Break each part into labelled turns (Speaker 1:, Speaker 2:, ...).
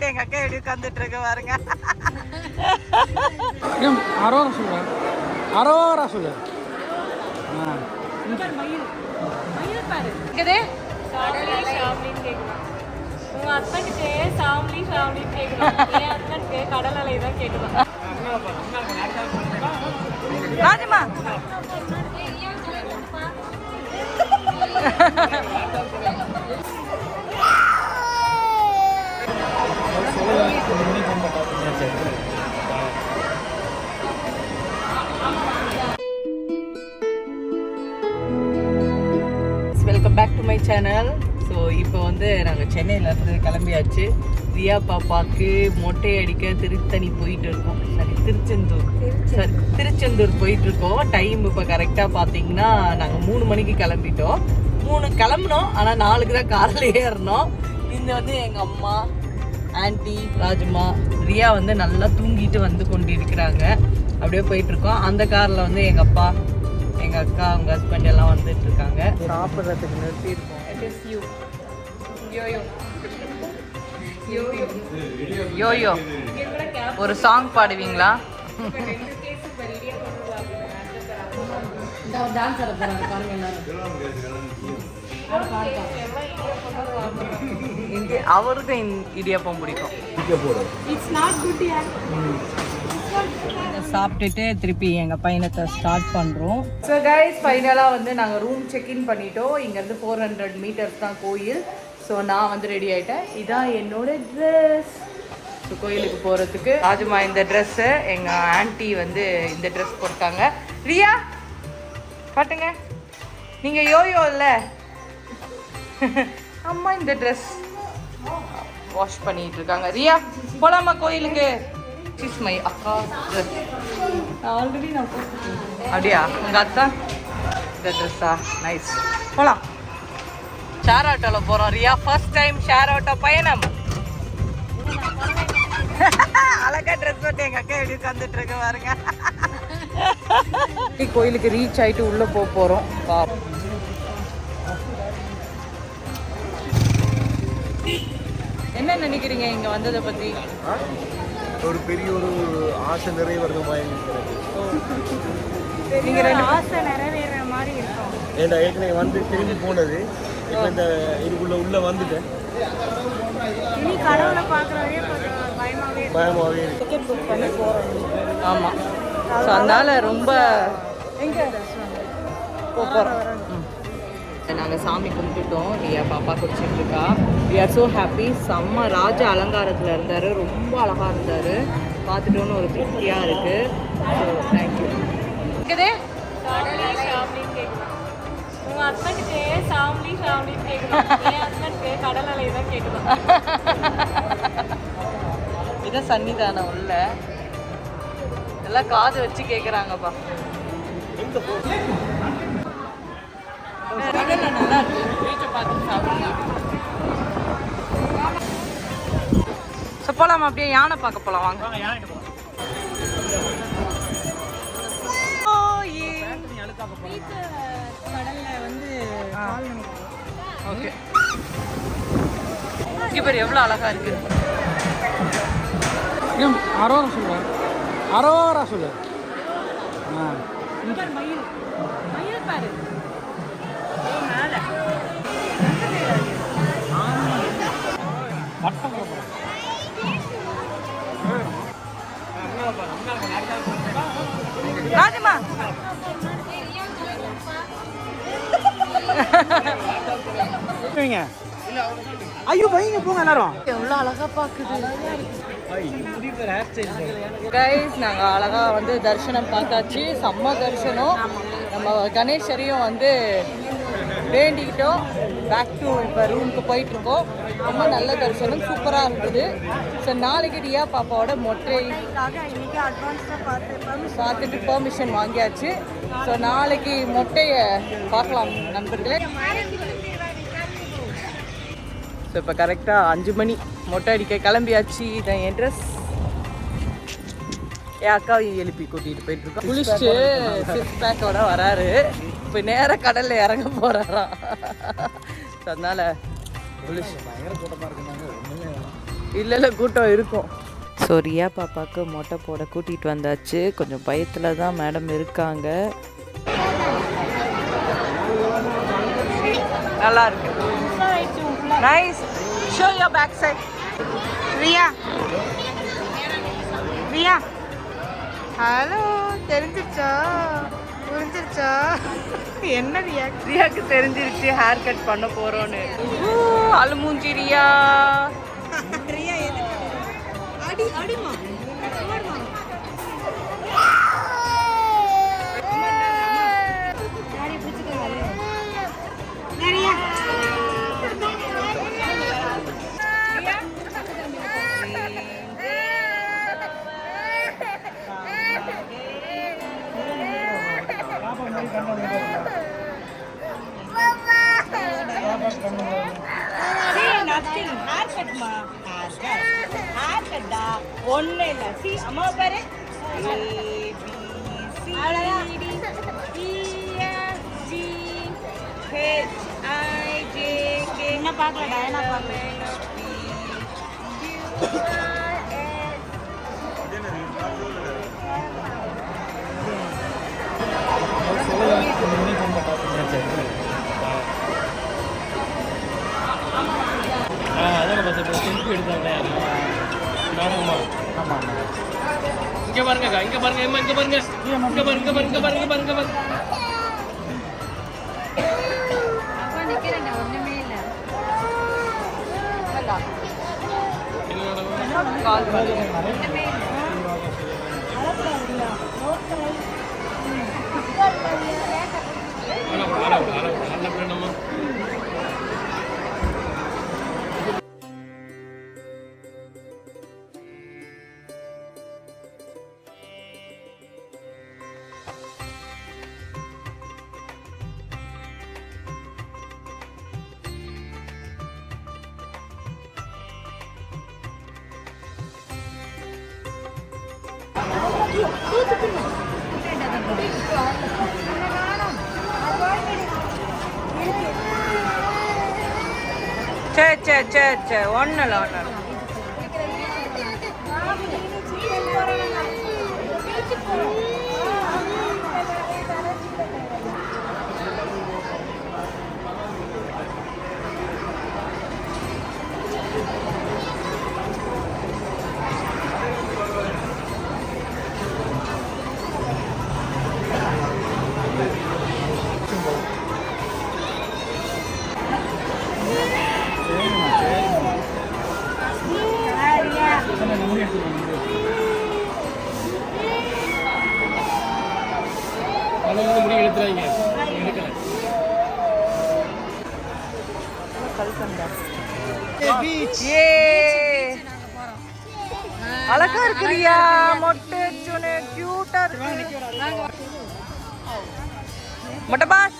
Speaker 1: போட்டு எங்க அக்கா எப்படி உட்காந்துட்டு இருக்கு பாருங்க.
Speaker 2: அரோரா சொல்லு. அரோரா சொல்லு. ஆ.
Speaker 1: இருக்குது
Speaker 3: உங்க ஹஸ்பண்டுக்கு சாம்லி சாம்லி கேட்கணும் என் ஹஸ்பண்டுக்கு கடல் அலை தான் கேட்கணும்
Speaker 1: ராஜமா. மை சேனல் ஸோ இப்போ வந்து நாங்கள் சென்னையிலேருந்து கிளம்பியாச்சு. ரியா பாப்பாவுக்கு மொட்டை அடிக்க திருத்தணி போயிட்டு இருக்கோம். சரி திருச்செந்தூர். சரி திருச்செந்தூர் போயிட்டு இருக்கோம். டைம் இப்போ கரெக்டாக பார்த்தீங்கன்னா நாங்கள் மூணு மணிக்கு கிளம்பிட்டோம். மூணு கிளம்புனோம். ஆனால் நாளுக்கு தான் காரில் ஏறினோம் இந்த வந்து எங்கள் அம்மா ஆன்ட்டி ராஜுமா ரியா வந்து நல்லா தூங்கிட்டு வந்து கொண்டு இருக்கிறாங்க அப்படியே போயிட்டு இருக்கோம். அந்த காரில் வந்து எங்கள் அப்பா எங்கள் அக்கா அவங்க ஹஸ்பண்ட் எல்லாம் வந்துட்டு இருக்காங்க. சாப்பிட்றதுக்கு நிறுத்தி இருக்கோம் யோயோ யோயோ ஒரு சாங் பாடுவீங்களா? இங்க அவருக்கும் இந்த இடியாப்பம் பிடிக்கும்
Speaker 3: இட்ஸ் நாட் குட்
Speaker 1: சாப்பிட்டுட்டு திருப்பி எங்கள் பயணத்தை ஸ்டார்ட் பண்ணுறோம் ஸோ கைஸ் ஃபைனலாக வந்து நாங்கள் ரூம் செக்இன் பண்ணிட்டோம். இங்கேருந்து ஃபோர் ஹண்ட்ரட் மீட்டர்ஸ் தான் கோயில். ஸோ நான் வந்து ரெடி ஆகிட்டேன் இதான் என்னோட ட்ரெஸ் ஸோ கோயிலுக்கு போகிறதுக்கு ராஜுமா இந்த ட்ரெஸ்ஸு எங்கள் ஆண்டி வந்து இந்த ட்ரெஸ் போட்டாங்க. ரியா காட்டுங்க நீங்கள் யோயோ இல்லை? அம்மா இந்த ட்ரெஸ் வாஷ் பண்ணிட்டு இருக்காங்க. ரியா போலாமா கோயிலுக்கு? இஸ் மை அக்கா. ட்ரெஸ் ஆல்ரெடி நான் அப்படியா? உங்கள் அத்தா இந்த ட்ரெஸ்ஸா நைஸ் போகலாம் ஷேர் ஆட்டோவில் போகிறோம் Riya. First time share auto பயணம். அழகா ட்ரெஸ் போட்டு எங்கள் அக்கா எப்படி உட்காந்துட்டு இருக்க பாருங்க. கோயிலுக்கு ரீச் ஆயிட்டு உள்ளே போக போகிறோம் என்ன நினைக்கிறீங்க இங்கே வந்ததை பற்றி
Speaker 4: ஒரு பெரிய ஒரு ஆசை இருக்கிறது.
Speaker 1: நீங்கள் ரெண்டு
Speaker 3: ஆசை நிறைவேற மாதிரி இருக்கும்.
Speaker 4: ஏன்டா ஏற்கனவே வந்து திரும்பி போனது. இப்போ இந்த இதுக்குள்ள உள்ள வந்துட்டேன்.
Speaker 3: இனி கடவுளை இருக்கும்
Speaker 4: பயமாகவே இருக்கு.
Speaker 1: டிக்கெட் புக் பண்ணி போகிறோம் ஆமாம் ஸோ அதனால் ரொம்ப எங்கே? போகிறோம் நாங்கள் சாமி கும்பிட்டுட்டோம். ரியா பாப்பா குடிச்சிட்டு இருக்கா வி ஆர் ஸோ ஹாப்பி செம்ம ராஜ அலங்காரத்தில் இருந்தார். ரொம்ப அழகாக இருந்தார். பார்த்துட்டோன்னு ஒரு திருப்தியாக இருக்குது ஸோ தேங்க்யூ இருக்குது.
Speaker 3: சாம்லி சாம்லின்னு கேட்கணும் உங்க ஹஸ்பண்டுக்கு சாம்லி சாம்லின்னு கேட்கணும் என் ஹஸ்பண்டுக்கு கடல் அலை தான் கேட்கணும்
Speaker 1: இதான் சன்னிதானம் உள்ள எல்லாம் காது வச்சு கேட்குறாங்கப்பா கடல்ல நல்லா இருக்கு பீச்சை பார்த்து சாப்பிடலாம் ஸோ போகலாமா அப்படியே யானை பார்க்க போகலாம் வாங்க ஓகே. இங்கே பாரு எவ்வளோ அழகா இருக்கு.
Speaker 2: அரோரா சொல்லு அரோரா சொல்லு ஆ.
Speaker 3: மயில். மயில் பாரு.
Speaker 2: ஐயோ வைங்க போங்க எல்லாரும்.
Speaker 1: எவ்வளோ அழகா பாக்குது கைஸ் நாங்கள் அழகா வந்து தரிசனம் பார்த்தாச்சு. செம்ம தரிசனம். நம்ம கணேசரையும் வந்து வேண்டிக்கிட்டோம். பேக் டு இப்போ ரூமுக்கு போயிட்டு இருக்கோம் ரொம்ப நல்ல தரிசனம். சூப்பராக இருந்தது. ஸோ நாளைக்கு ரியா பாப்பாவோட மொட்டை பார்த்துட்டு பெர்மிஷன் வாங்கியாச்சு. ஸோ நாளைக்கு மொட்டையை பார்க்கலாம் நண்பர்களே. ஸோ இப்போ கரெக்டாக அஞ்சு மணி. மொட்டை அடிக்க கிளம்பியாச்சு. இதான் என் ட்ரெஸ் என் அக்காவையும் எழுப்பி கூட்டிகிட்டு போயிட்டு இருக்கோம் குளிச்சுட்டு சிக்ஸ் பேக்கோட வராரு. இப்போ நேராக கடலில் இறங்க போகிறாராம் ஸோ அதனால் இல்லை இல்லை கூட்டம் இருக்கும். ஸோ ரியா பாப்பாவுக்கு மொட்டை போட கூட்டிகிட்டு வந்தாச்சு. கொஞ்சம் பயத்தில் தான் மேடம் இருக்காங்க. நல்லா இருக்கு. Nice show your back side Riya Riya hello தெரிஞ்சிச்சா? புரிஞ்சிருச்சா? என்ன ரியா ரியாக்கு தெரிஞ்சிருச்சு ஹேர் கட் பண்ண போறோன்னு. அழுமூஞ்சி ரியா ஒண்ணு இல்ல சி அம்மா பாரு என்ன பார்க்கலடா என்ன பார்க்கல
Speaker 4: அதான் பார்த்து செல்ஃபி எடுத்தாங்க நாடகமா
Speaker 2: ஆமாம்
Speaker 4: இங்க பாருங்க இங்க பாருங்க பாருங்க பாருங்க பாருங்க பாருங்க பாருங்க பாருங்க
Speaker 1: சரி சரி சரி சரி ஒன்றும் இல்லை ஒன்றும் இல்லை
Speaker 4: பழம் முடி எடுத்துறாங்க எடுக்கல
Speaker 1: அழகா இருக்கிறியா மொட்டை சுனு கியூட்டா இருக்கு. மொட்டை பாஸ்.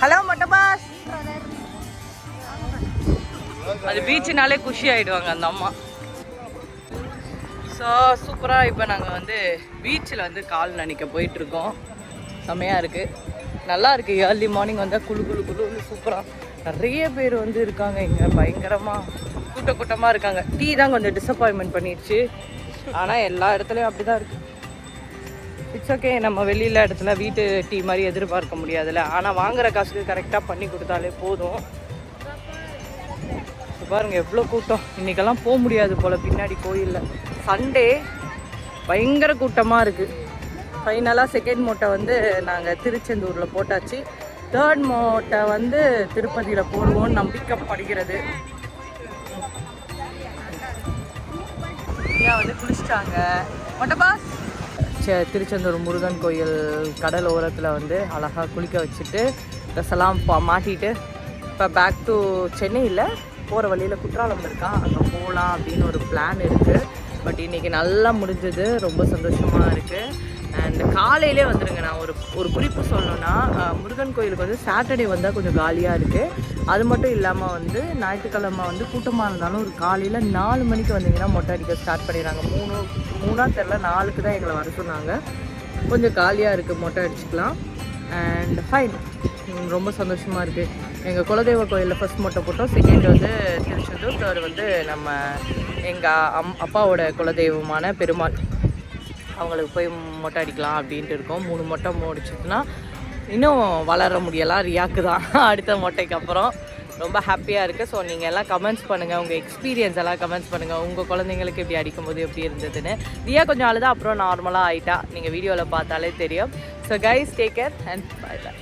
Speaker 1: ஹலோ மொட்டை பாஸ். அது பீச்சுனாலே குஷி ஆயிடுவாங்க அந்த அம்மா. ஸோ சூப்பராக இப்போ நாங்கள் வந்து பீச்சில் வந்து கால் நனைக்க போயிட்டுருக்கோம் செம்மையாக இருக்குது நல்லா இருக்குது ஏர்லி மார்னிங் வந்தால் குளு குளு குளுன்னு சூப்பராக நிறைய பேர் வந்து இருக்காங்க இங்கே. பயங்கரமாக கூட்ட கூட்டமாக இருக்காங்க. டீ தான் கொஞ்சம் டிசப்பாயின்மெண்ட் பண்ணிடுச்சு. ஆனால் எல்லா இடத்துலையும் அப்படி தான் இருக்குது இட்ஸ் ஓகே நம்ம வெளியில் இடத்துல வீட்டு டீ மாதிரி எதிர்பார்க்க முடியாதுல்ல. ஆனால் வாங்குற காசுக்கு கரெக்டாக பண்ணி கொடுத்தாலே போதும். பாருங்க எவ்வளோ கூட்டம். இன்னைக்கெல்லாம் போக முடியாது போல். பின்னாடி கோயிலில். சண்டே பயங்கர கூட்டமாக இருக்குது ஃபைனலாக செகண்ட் மூட்டை வந்து நாங்கள் திருச்செந்தூரில் போட்டாச்சு. தேர்ட் மூட்டை வந்து திருப்பதியில் போடுவோம்னு நம்பிக்கைப்படுகிறது. ஐயா வந்து குளிச்சிட்டாங்க. மொட்டபாஸ் சே- திருச்செந்தூர் முருகன் கோயில் கடல் ஓரத்தில் வந்து அழகாக குளிக்க வச்சுட்டு ட்ரெஸ்ஸெல்லாம் பா- மாட்டிட்டு இப்போ பேக் டு சென்னையில் போகிற வழியில் குற்றாலம் இருக்கான் அங்கே போகலாம் அப்படின்னு ஒரு பிளான் இருக்குது பட் இன்றைக்கி நல்லா முடிஞ்சது ரொம்ப சந்தோஷமாக இருக்குது அண்ட் காலையிலே வந்துடுங்க நான் ஒரு ஒரு குறிப்பு சொல்லணும்னா முருகன் கோயிலுக்கு வந்து சாட்டர்டே வந்தால் கொஞ்சம் காலியாக இருக்குது அது மட்டும் இல்லாமல் வந்து ஞாயிற்றுக்கிழமை வந்து கூட்டமாக இருந்தாலும் ஒரு காலையில் நாலு மணிக்கு வந்தீங்கன்னா மொட்டை அடிக்க ஸ்டார்ட் பண்ணிடுறாங்க. மூணு மூணா தெரில நாலுக்கு தான் எங்களை வர சொன்னாங்க. கொஞ்சம் காலியாக இருக்குது மொட்டை அடிச்சுக்கலாம். அண்ட் ஃபைன் ரொம்ப சந்தோஷமாக இருக்குது எங்கள் குலதெய்வ கோயிலில் ஃபர்ஸ்ட் மொட்டை போட்டோம். செகண்ட் வந்து திருச்செந்தூர். தேர்ட் வந்து நம்ம எங்கள் அம் அப்பாவோட குலதெய்வமான பெருமாள். அவங்களுக்கு போய் மொட்டை அடிக்கலாம் அப்படின்ட்டு இருக்கோம். மூணு மொட்டை முடிச்சிட்டுனா இன்னும் வளர முடியலாம் ரியாக்கு தான். அடுத்த மொட்டைக்கு அப்புறம் ரொம்ப ஹாப்பியாக இருக்குது ஸோ நீங்கள் எல்லாம் கமெண்ட்ஸ் பண்ணுங்கள் உங்கள் எக்ஸ்பீரியன்ஸ் எல்லாம் கமெண்ட்ஸ் பண்ணுங்கள் உங்கள் குழந்தைங்களுக்கு இப்படி அடிக்கும்போது எப்படி இருந்ததுன்னு. ரியா கொஞ்சம் அழுதா அப்புறம் நார்மலாக ஆயிட்டா. நீங்கள் வீடியோவில் பார்த்தாலே தெரியும். So guys take care and bye bye